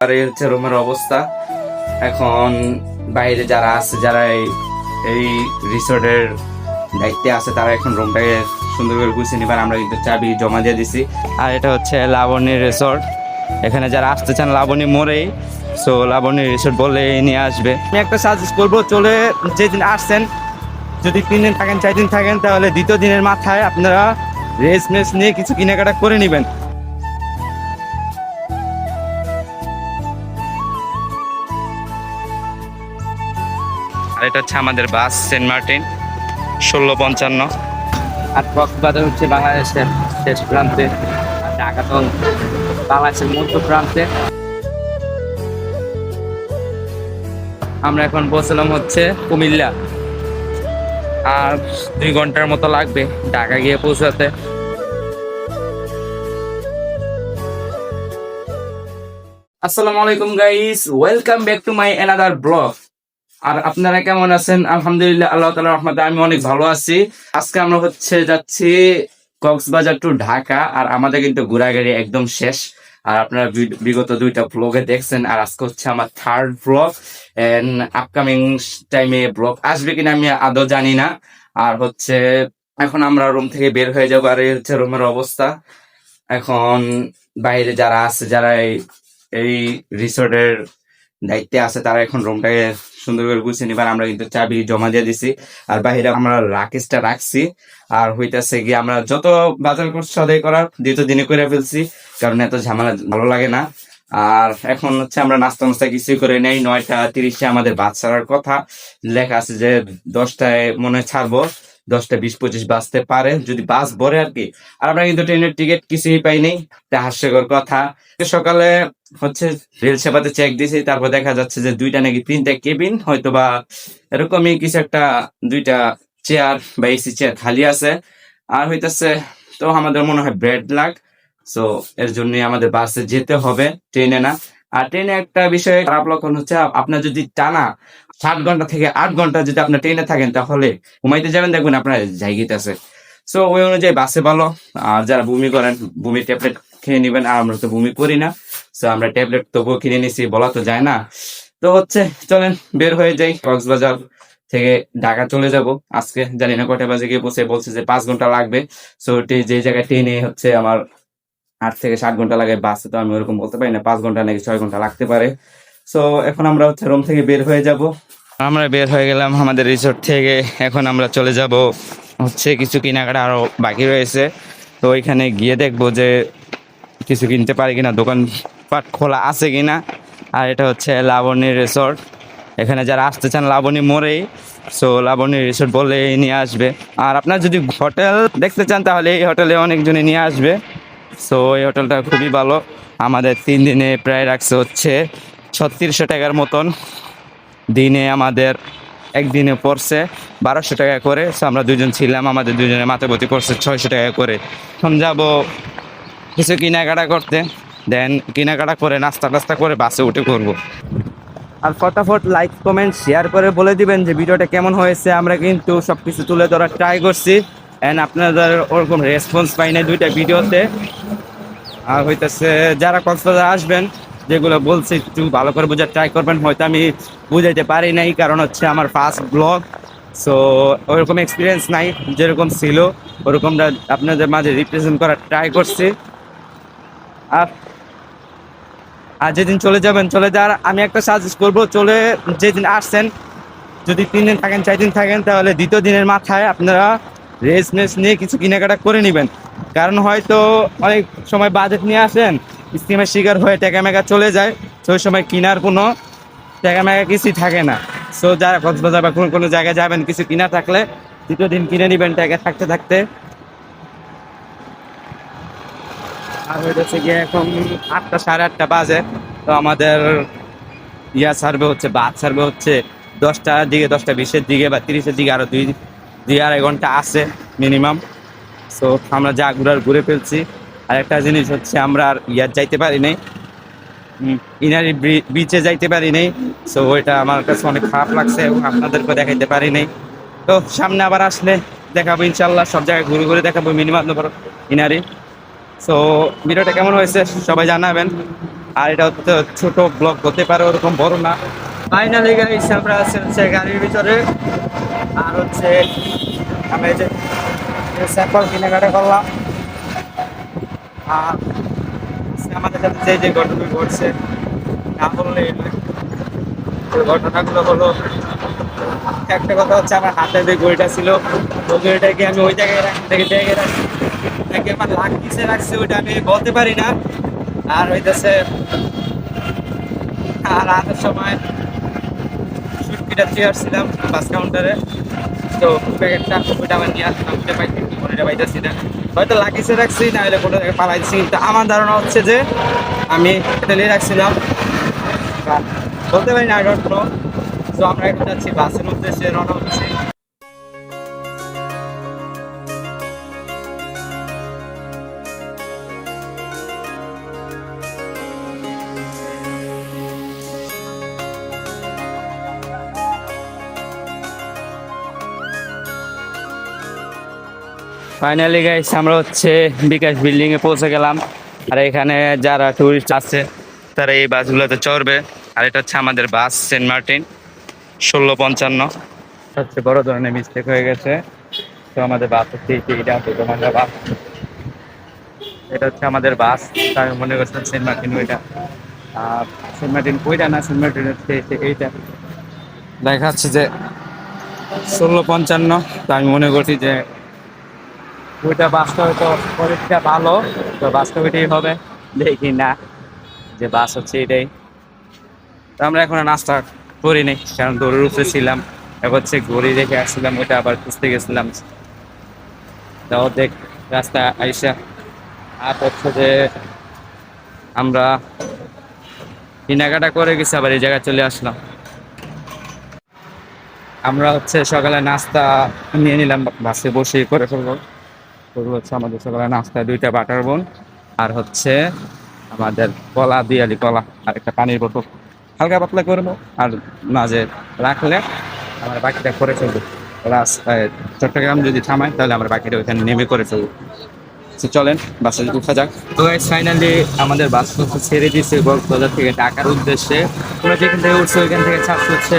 আর এই হচ্ছে রুমের অবস্থা। এখন বাইরে যারা আছে, যারা এই- রিসোর্টের দায়িত্বে আছে, তারা এখন রুমটাকে সুন্দর করে গুছিয়ে নিবার আমরা কিন্তু চাবি জমা দিয়ে দিছি। আর এটা হচ্ছে লাবণী রিসোর্ট। এখানে যারা আসতে চান, লাবণী মোড়েই। সো লাবণী রিসোর্ট বলে নিয়ে আসবে। আমি একটা সাজেস্ট করব, চলে যেদিন আসছেন, যদি তিন দিন থাকেন, চার দিন থাকেন, তাহলে দ্বিতীয় দিনের মাথায় আপনারা রেস্ট মেস নিয়ে কিছু কেনাকাটা করে নেবেন। হচ্ছে আমাদের বাস, সেন্ট মার্টিন, ষোলো পঞ্চান্ন। আর কক্সবাজার হচ্ছে বাংলাদেশের শেষ প্রান্তে আর ঢাকা তো বাংলাদেশের মধ্য প্রান্তে। আমরা এখন পৌঁছলাম হচ্ছে কুমিল্লা। আর দুই ঘণ্টার মতো লাগবে ঢাকা গিয়ে পৌঁছাতে। আসসালামু আলাইকুম guys welcome back to my another blog আর আপনারা কেমন আছেন? আলহামদুলিল্লাহ, আল্লাহ তালা রহমতে আমি অনেক ভালো আছি। আজকে আমরা হচ্ছে যাচ্ছি কক্সবাজার টু ঢাকা, আর আমাদের কিন্তু ঘোরাঘুরি একদম শেষ। আর আপনারা বিগত দুইটা ব্লগে দেখছেন, আর আজকে হচ্ছে আমার থার্ড ব্লগ আপকামিং টাইমে ব্লগ আসবে কিনা আমি আদৌ জানি না। আর হচ্ছে এখন আমরা রুম থেকে বের হয়ে যাব, আর এই হচ্ছে রুমের অবস্থা। এখন বাইরে যারা আছে, যারা এই রিসোর্টের দায়িত্বে আছে, তারা এখন রুমটাকে সুন্দর করে গুছিয়ে নিবার আমরা কিন্তু চাবি জমা দিয়ে দিছি। আর বাহিরে আমরা রাকেশটা রাখছি, আর হইতাছে গিয়ে আমরা যত বাজার করছি সদাই করার, দ্বিতীয় দিনে করে ফেলছি, কারণ এত ঝামেলা ভালো লাগে না। আর এখন হচ্ছে আমরা নাস্তা নাস্তা কিছুই করে নেই, নয়টা তিরিশে আমাদের বাস ছাড়ার কথা লেখা আছে যে দশটায় মনে ছাড়বো। দশটা বিশ পঁচিশ বাজতে পারে, যদি বাস ভরে আর কি। আর আমরা কিন্তু ট্রেনের টিকিট কিছুই পাই নাই তা হাস্যকর কথা। সকালে হচ্ছে রেল সেবাতে চেক দিয়েছি তারপর দেখা যাচ্ছে যে দুইটা নাকি তিনটা কেবিন হয়তো বা এরকমই কিছু একটা দুইটা চেয়ার বা এসি চেয়ার খালি আছে। আর হইতাছে, তো আমাদের মনে হয় ব্রেড লাগ সো এর জন্য আমাদের বাসে যেতে হবে, ট্রেনে না। আর ট্রেনে একটা বিষয় খারাপ লক্ষণ হচ্ছে আপনার যদি টানা সাত ঘণ্টা থেকে আট ঘণ্টা যদি আপনার ট্রেনে থাকেন, তাহলে ঘুমাইতে যাবেন, দেখবেন আপনার জায়গাতে আছে। সো ওই অনুযায়ী বাসে ভালো, আর যারা বমি করেন, বমি ট্যাবলেট খেয়ে নেবেন, আর আমরা তো বমি করি না। সো আমরা ট্যাবলেট তবুও কিনে নিছি, বলা তো যায় না। তো হচ্ছে, চলেন, বের হয়ে যাই, কক্সবাজার থেকে ঢাকা চলে যাব। আজকে জানি না কটা বাজে গিয়ে বসে বলছে যে পাঁচ ঘণ্টা লাগবে। সো যে জায়গায় ট্রেনে হচ্ছে আমার আট থেকে সাত ঘণ্টা লাগে বাসে তো আমি ওরকম বলতে পারি না, পাঁচ ঘণ্টা নাকি ছয় ঘণ্টা লাগতে পারে। সো এখন আমরা হচ্ছে রুম থেকে বের হয়ে যাব। আমরা বের হয়ে গেলাম আমাদের রিসোর্ট থেকে, এখন আমরা চলে যাব হচ্ছে কিছু কেনাকাটা আরও বাকি রয়েছে। তো ওইখানে গিয়ে দেখব যে কিছু কিনতে পারি কিনা দোকান পাট খোলা আছে কিনা। আর এটা হচ্ছে লাবণী রিসোর্ট এখানে যারা আসতে চান, লাবণী মোড়েই। সো লাবণী রিসোর্ট বলে নিয়ে আসবে। আর আপনার যদি হোটেল দেখতে চান, তাহলে এই হোটেলে অনেকজনে নিয়ে আসবে। সো এই হোটেলটা খুবই ভালো। আমাদের তিন দিনে প্রায় রাখছে হচ্ছে ছত্রিশশো টাকার মতন। দিনে আমাদের একদিনে পড়ছে বারোশো টাকা করে। সো আমরা দুজন ছিলাম, আমাদের দুজনের মাথাপতি পড়ছে ছয়শো টাকা করে। এখন যাব কিছু কেনাকাটা করতে। দেন কেনাকাটা করে, নাস্তা টাস্তা করে বাসে উঠে করব আর ফটাফট লাইক কমেন্ট শেয়ার করে বলে দিবেন যে ভিডিওটা কেমন হয়েছে। আমরা কিন্তু সব কিছু তুলে ধরার ট্রাই করছি। অ্যান্ড আপনাদের ওরকম রেসপন্স পাই না দুইটা ভিডিওতে আর হইতেছে, যারা কক্সবাজার আসবেন, যেগুলো বলছি, একটু ভালো করে বোঝার ট্রাই করবেন, হয়তো আমি বুঝাইতে পারি নাই, কারণ হচ্ছে আমার ফার্স্ট ব্লগ সো ওরকম এক্সপিরিয়েন্স নাই, যেরকম ছিল, ওরকমটা আপনাদের মাঝে রিপ্রেজেন্ট করার ট্রাই করছি। আর আর যেদিন চলে যাবেন, চলে যাওয়ার আমি একটা সাজেস্ট করব, চলে যেদিন আসছেন, যদি তিন দিন থাকেন, চার দিন থাকেন, তাহলে দ্বিতীয় দিনের মাথায় আপনারা রেস্ট মেস নিয়ে কিছু কেনাকাটা করে নেবেন। কারণ হয়তো অনেক সময় বাজেট নিয়ে আসেন স্কিমের শিকার হয়ে টাকা মেকা চলে যায় সেই সময় কেনার কোনো টাকা মেকা কিছুই থাকে না। সো যারা কক্সবাজার বা কোনো কোনো জায়গায় যাবেন, কিছু কিনা থাকলে দ্বিতীয় দিন কিনে নেবেন টাকা থাকতে থাকতে। আর হইতেছে গিয়ে এখন আটটা, সাড়ে আটটা বাজে, তো আমাদের ইয়া সার্ভে হচ্ছে বাদ সার্ভে হচ্ছে দশটার দিকে, দশটা বিশের দিকে বা তিরিশের দিকে, আরও দুই দুই আড়াই ঘণ্টা আছে মিনিমাম সো আমরা যা ঘুরার ঘুরে ফেলছি। আর একটা জিনিস হচ্ছে আমরা আর ইয়ার যাইতে পারি নাই। ইনারি বিচে যাইতে পারি নাই। সো ওইটা আমার কাছে অনেক খারাপ লাগছে এবং আপনাদেরকে দেখাইতে পারি নাই। তো, সামনে আবার আসলে দেখাবো ইনশাল্লাহ সব জায়গায় ঘুরে ঘুরে দেখাবো মিনিমাম ইনারি। সো ভিডিওটা কেমন হয়েছে সবাই জানাবেন। আর এটা হচ্ছে ছোটো ব্লগ হতে পারে, ওরকম বড় না। ফাইনালি গাইস আমরা আছি হচ্ছে গাড়ির ভিতরে। আর হচ্ছে আমি যে স্যাম্পল কেনাকাটা করলাম। আর আমাদের সাথে যে যে ঘটনা ঘটছে, না বললে ঘটনাগুলো হলো, একটা কথা হচ্ছে আমার হাতে যে ঘড়িটা ছিল, ওই ঘড়িটাকে আমি ওই জায়গায় রাখি থেকে আমার লাখ কিসে রাখছে, ওইটা আমি বলতে পারি না। আর হইতেছে, আর রাতের সময় সুটকিটা চেয়ারছিলাম বাস কাউন্টারে তো প্যাকেটটা ওইটা আমার নিয়ে আসলাম, ওইটা পাইছি ওইটা পাইতেছি না। হয়তো লাগিয়েছে রাখছি না হলে কোনো জায়গায় পালাইছি, কিন্তু আমার ধারণা হচ্ছে যে আমি হোটেলে রাখছিলাম। বা বলতে পারি না আই ডোন্ট তো আমরা এখন যাচ্ছি বাসের উদ্দেশ্যে, রওনা ফাইনালি গাইস আমরা হচ্ছে বিকাশ বিল্ডিং এ পৌঁছে গেলাম। আর এখানে যারা টুরিস্ট আছে, তারা এই বাসগুলোতে চড়বে। আর এটা হচ্ছে আমাদের বাস, সেন্ট মার্টিন, ষোলো পঞ্চান্ন। সবচেয়ে বড় ধরনের মিস্টেক হয়ে গেছে। তো আমাদের বাস হচ্ছে এই যে এটা হচ্ছে তোমার বাস। এটা হচ্ছে আমাদের বাস, তাই মনে করছেন সেন্ট মার্টিন ওইটা। আর সেন্ট মার্টিন ওইটা না, সেন্ট মার্টিন হচ্ছে এইটা। দেখা যাচ্ছে যে ষোলো পঞ্চান্ন তো আমি মনে করছি যে ওইটা বাসটা পরীক্ষা ভালো, তো বাসটা হবে। দেখি না যে বাস হচ্ছে এটাই। তো আমরা এখন নাস্তা করিনি কারণ দৌড়ের উপরে ছিলাম। এবার হচ্ছে ঘড়ি রেখে আসছিলাম, ওইটা আবার খুঁজতে গেছিলাম। তাও দেখ রাস্তা আইসা আর হচ্ছে যে আমরা কেনাকাটা করে গেছি, আবার এই জায়গায় চলে আসলাম। আমরা হচ্ছে সকালে নাস্তা নিয়ে নিলাম, বাসে বসে করে ফেলব। করব হচ্ছে আমাদের সকালে নাস্তায় দুইটা বাটার বোন, আর হচ্ছে আমাদের কলা দিয়ালি কলা, আর একটা পানির বোতল। হালকা পাতলা করব আর মাঝে রাখলে আমরা বাকিটা করে ফেলব। রাস্তায় চট্টগ্রাম যদি থামায়, তাহলে আমরা বাকিটা ওইখানে নেমে করে ফেলব। তো চলেন, বাসে উঠা যাক। তো ফাইনালি আমাদের বাস হচ্ছে ছেড়ে দিয়েছে কক্সবাজার থেকে ঢাকার উদ্দেশ্যে। তোমরা যেখান থেকে উঠছে, ওইখান থেকে ছাড়ছে হচ্ছে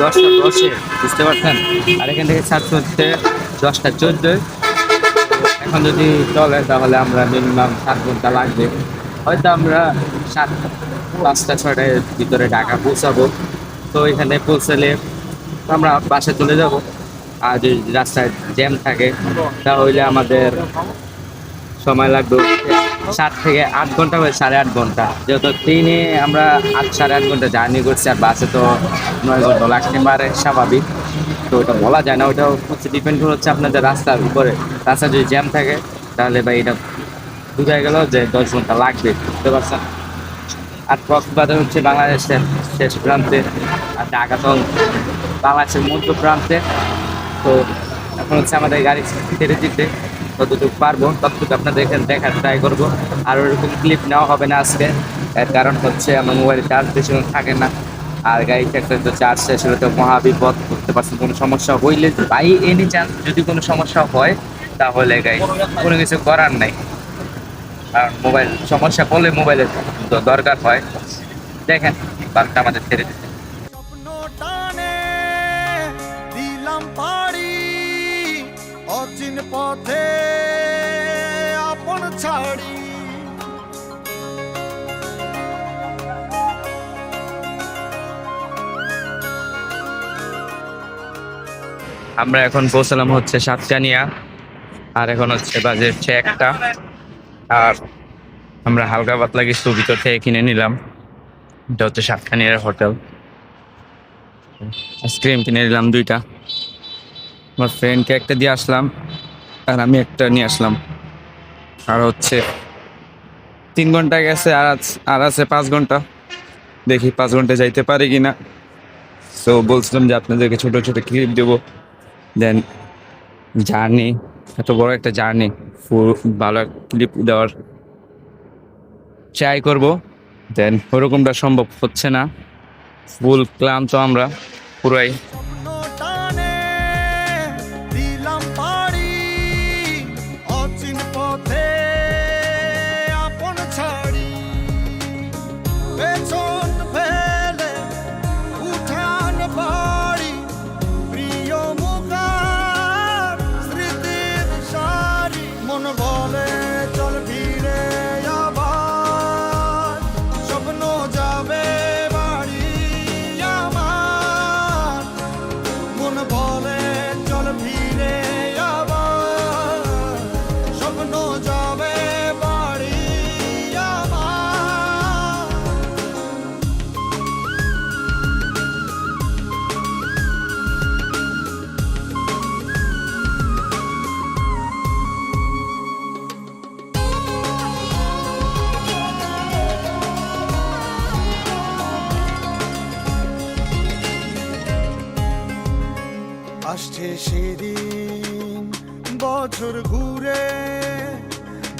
দশটা দশে, বুঝতে পারছেন? আর এখান থেকে ছাড়ছে হচ্ছে দশটা চোদ্দোয়। এখন যদি চলে, তাহলে আমরা মিনিমাম সাত ঘণ্টা লাগবে। হয়তো আমরা সাত, পাঁচটা, ছয়টার ভিতরে ঢাকা পৌঁছাবো। তো এখানে পৌঁছালে আমরা বাসে চলে যাব। আর যদি রাস্তায় জ্যাম থাকে, তাহলে আমাদের সময় লাগবে সাত থেকে আট ঘণ্টা বা সাড়ে আট ঘণ্টা। যেহেতু ট্রেনে আমরা আট, সাড়ে আট ঘণ্টা জার্নি করছি, আর বাসে তো নয় ঘণ্টা লাগতে পারে, স্বাভাবিক। তো ওটা বলা যায় না, ওটা হচ্ছে ডিপেন্ড হচ্ছে আপনাদের রাস্তার উপরে। রাস্তা যদি জ্যাম থাকে, তাহলে ভাই এটা বোঝা গেল যে দশ ঘণ্টা লাগবে, বুঝতে পারছেন? আর কক্সবাজার হচ্ছে বাংলাদেশের শেষ প্রান্তে, আর ঢাকা তো বাংলাদেশের মধ্য প্রান্তে। তো এখন হচ্ছে আমাদের গাড়ি ছেড়ে দিতে, যতটুকু পারব, ততটুকু আপনাদের এখানে দেখার ট্রাই করব। আর ওরকম ক্লিপ নেওয়া হবে না আজকে, এর কারণ হচ্ছে আমার মোবাইলে চার্জ বেশি থাকে না। আর গাড়ি থাকলে তো চার্জ শেষ হলে তো মহা বিপদ করতে পারছেন, কোনো সমস্যা হইলে বাই এনি চান্স যদি কোনো সমস্যা হয়, তাহলে গাই কোনো কিছু করার নাই। কারণ মোবাইল সমস্যা করলে মোবাইলের দরকার হয়। দেখেন বার্তা আমাদের ছেড়ে অচিন পথে আপন ছাড়ি। আমরা এখন পৌঁছলাম হচ্ছে সাতকানিয়া, আর এখন হচ্ছে বাজে হচ্ছে একটা। আর আমরা হালকা পাতলা কিছু ভিতর থেকে কিনে নিলাম। এটা হচ্ছে সাতকানিয়ার হোটেল। আইসক্রিম কিনে নিলাম দুইটা। আমার ফ্রেন্ডকে একটা দিয়ে আসলাম, আর আমি একটা নিয়ে আসলাম। আর হচ্ছে তিন ঘণ্টা গেছে, আর আর আছে পাঁচ ঘণ্টা। দেখি পাঁচ ঘণ্টা যাইতে পারি কিনা। তো বলছিলাম যে আপনাদেরকে ছোটো ছোটো ক্লিপ দেবো। দেন জার্নি এত বড় একটা জার্নি ভালো ক্লিপ দেওয়ার ট্রাই করব। দেন ওরকমটা সম্ভব হচ্ছে না। ফুল ক্লান্ত আমরা, পুরাই। আসছে সেদিন, বছর ঘুরে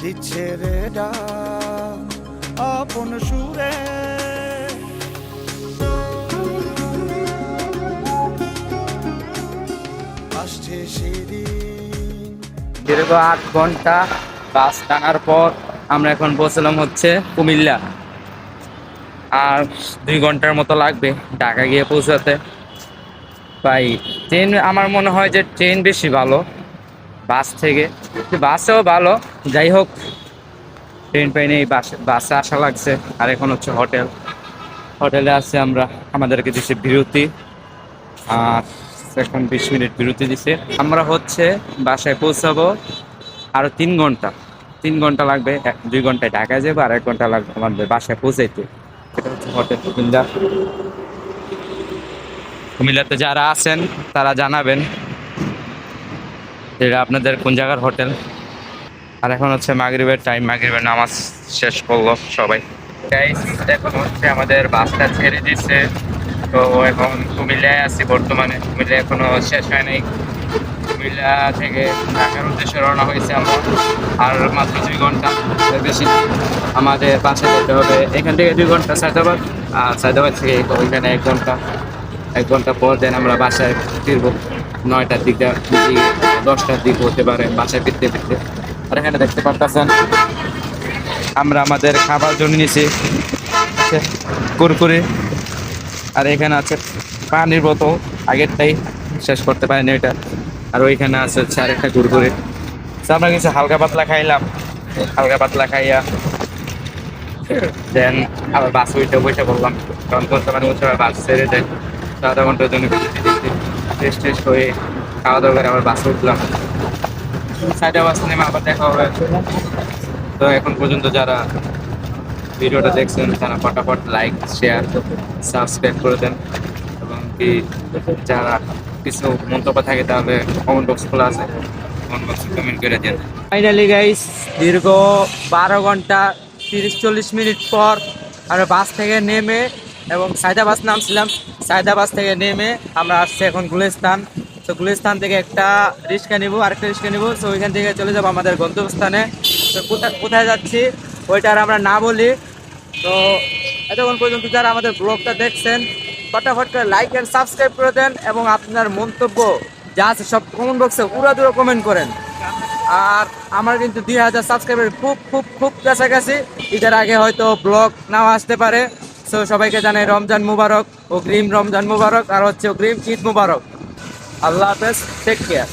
দিচ্ছে রে আপন সুরে। আসছে সেদিন। দীর্ঘ আট ঘণ্টা বাস টানার পর আমরা এখন পৌঁছলাম হচ্ছে কুমিল্লা। আর দুই ঘণ্টার মতো লাগবে ঢাকা গিয়ে পৌঁছাতে। ভাই ট্রেন আমার মনে হয় যে ট্রেন বেশি ভালো বাস থেকে। বাসেও ভালো, যাই হোক ট্রেন পাইনি বাসে বাসে আসা লাগছে। আর এখন হচ্ছে হোটেল হোটেলে আছে আমরা, আমাদেরকে দিচ্ছে বিরতি। আর এখন বিশ মিনিট বিরতি দিছে। আমরা হচ্ছে বাসায় পৌঁছাবো আরও তিন ঘণ্টা। তিন ঘণ্টা লাগবে দুই ঘন্টায় ঢাকায় যাব, আর এক ঘণ্টা লাগবে আমাদের বাসায় পৌঁছাইতে। এটা হচ্ছে হোটেল কুমিল্লাতে যারা আছেন, তারা জানাবেন এটা আপনাদের কোন জায়গার হোটেল। আর এখন হচ্ছে মাগরিবের টাইম মাগরিবের নামাজ শেষ করল সবাই। এখন হচ্ছে আমাদের বাসটা ছেড়ে দিচ্ছে তো এখন কুমিল্লায় আছি বর্তমানে। কুমিল্লা এখনও শেষ হয় নাই। কুমিল্লা থেকে ঢাকার উদ্দেশ্যে রওনা হয়েছে আমরা। আর মাত্র দুই ঘণ্টা বেশি আমাদের বাসে যেতে হবে। এখান থেকে দুই ঘণ্টা সায়দাবাদ। আর সায়দাবাদ থেকে ওইখানে এক ঘণ্টা। এক ঘণ্টা পর দেন আমরা বাসায় ফিরবো। নয়টার দিকে দশটার দিক হতে পারে, বাসায় ফিরতে ফিরতে। আর এখানে দেখতে পারতেছেন, আমরা আমাদের খাবার জন্য নিয়েছি কুরকুরে। আর এখানে আছে পানির বোতল, আগেরটাই শেষ করতে পারিনি ওইটা। আর ওইখানে আছে হচ্ছে আরেকটা কুরকুরে। আমরা কিছু হালকা পাতলা খাইলাম। হালকা পাতলা খাইয়া দেন আবার বাস উইটে বসে বললাম কারণ হচ্ছে আবার বাস ছেড়ে দেয় আধা ঘণ্টার জন্য টেস্ট টেস্ট হয়ে খাওয়া দাওয়া করে আবার বাসে উঠলাম। সাইডে বাস নেমে আবার দেখা হবে। তো এখন পর্যন্ত যারা ভিডিওটা দেখছেন, তারা ফটাফট লাইক শেয়ার সাবস্ক্রাইব করে দেন। এবং কি যারা কিছু মন্তব্য থাকে, তাহলে কমেন্ট বক্স খোলা আছে। কমেন্ট বক্সে কমেন্ট করে দেন। ফাইনালি গাইস দীর্ঘ বারো ঘণ্টা তিরিশ চল্লিশ মিনিট পর আর বাস থেকে নেমে এবং সায়দাবাস নামছিলাম। সায়দাবাস থেকে নেমে আমরা আসছি এখন গুলিস্তান। তো গুলিস্তান থেকে একটা রিক্সা নিবো, আরেকটা রিক্সা নিবো। তো ওইখান থেকে চলে যাব আমাদের গন্তব্যস্থানে। তো কোথায় কোথায় যাচ্ছি ওইটা আর আমরা না বলি। তো এতক্ষণ পর্যন্ত যারা আমাদের ব্লগটা দেখছেন, ফটাফট করে লাইক এন্ড সাবস্ক্রাইব করে দেন এবং আপনার মন্তব্য যা আছে সব কমেন্ট বক্সে উড়া দূরে কমেন্ট করেন। আর আমার কিন্তু দুই হাজার সাবস্ক্রাইবার খুব খুব খুব কাছাকাছি। ঈদের আগে হয়তো ব্লগ নাও আসতে পারে। সো সবাইকে জানাই রমজান মুবারক, অগ্রিম গ্রিম রমজান মুবারক, আর হচ্ছে অগ্রিম ঈদ মুবারক। আল্লাহ হাফেজ টেক কেয়ার